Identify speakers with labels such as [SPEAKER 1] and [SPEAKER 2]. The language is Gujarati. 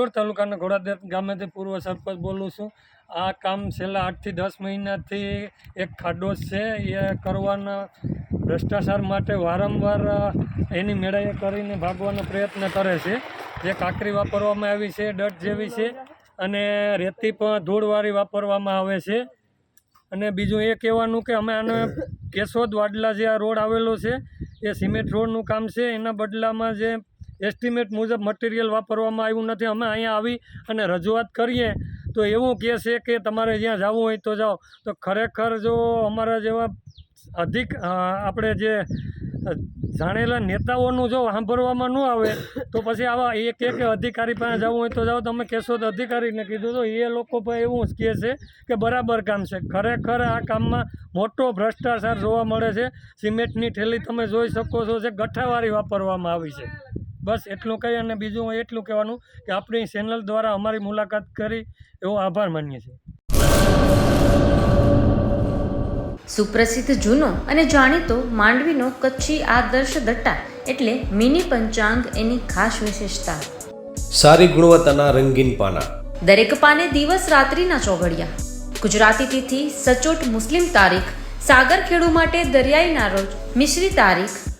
[SPEAKER 1] બાગરોડ તાલુકાના ઘોડાદેવ ગામેથી પૂર્વ સરપંચ બોલું છું. આ કામ છેલ્લા આઠથી દસ મહિનાથી એક ખાડો છે. એ કરવાના ભ્રષ્ટાચાર માટે વારંવાર એની મેળાએ કરીને ભાગવાનો પ્રયત્ન કરે છે. જે કાંકરી વાપરવામાં આવી છે, ડટ જેવી છે અને રેતી પણ ધૂળવાળી વાપરવામાં આવે છે. અને બીજું એ કહેવાનું કે અમે આને કેશોદ વાડલા જે આ રોડ આવેલો છે, એ સિમેન્ટ રોડનું કામ છે. એના બદલામાં જે એસ્ટિમેટ મુજબ મટીરિયલ વાપરવામાં આવ્યું નથી. અમે અહીંયા આવી અને રજૂઆત કરીએ. તો એવું કહે છે કે તમારે જ્યાં જવું હોય તો જાઓ. તો ખરેખર જો અમારા જેવા અધિક આપણે જે જાણેલા નેતાઓનું જો સાંભળવામાં ન આવે, તો પછી આવા એક એક અધિકારી પાસે જવું હોય તો જાઓ. તમે કહેશો તો અધિકારીને કીધું તો એ લોકો પણ એવું જ કહે છે કે બરાબર કામ છે. ખરેખર આ કામમાં મોટો ભ્રષ્ટાચાર જોવા મળે છે. સિમેન્ટની થેલી તમે જોઈ શકો છો જે ગઠ્ઠાવાળી વાપરવામાં આવી છે. બસ એટલું કહી અને બીજું હું એટલું કહેવાનું કે આપણી ચેનલ દ્વારા અમારી મુલાકાત કરી એવો આભાર માનીએ છીએ.
[SPEAKER 2] સુપ્રસિદ્ધ જૂનો અને જાણીતો માંડવીનો કચ્છી આદર્શ દટ્ટા એટલે મિની પંચાંગ એની ખાસ વિશેષતા.
[SPEAKER 3] સારી ગુણવત્તાના રંગીન પાના.
[SPEAKER 2] દરેક પાને દિવસ રાત્રિના ચોઘડિયા. ગુજરાતી તિથિ સચોટ મુસ્લિમ તારીખ સાગર ખેડુ માટે દરિયાઈના રોજ મિશ્રી તારીખ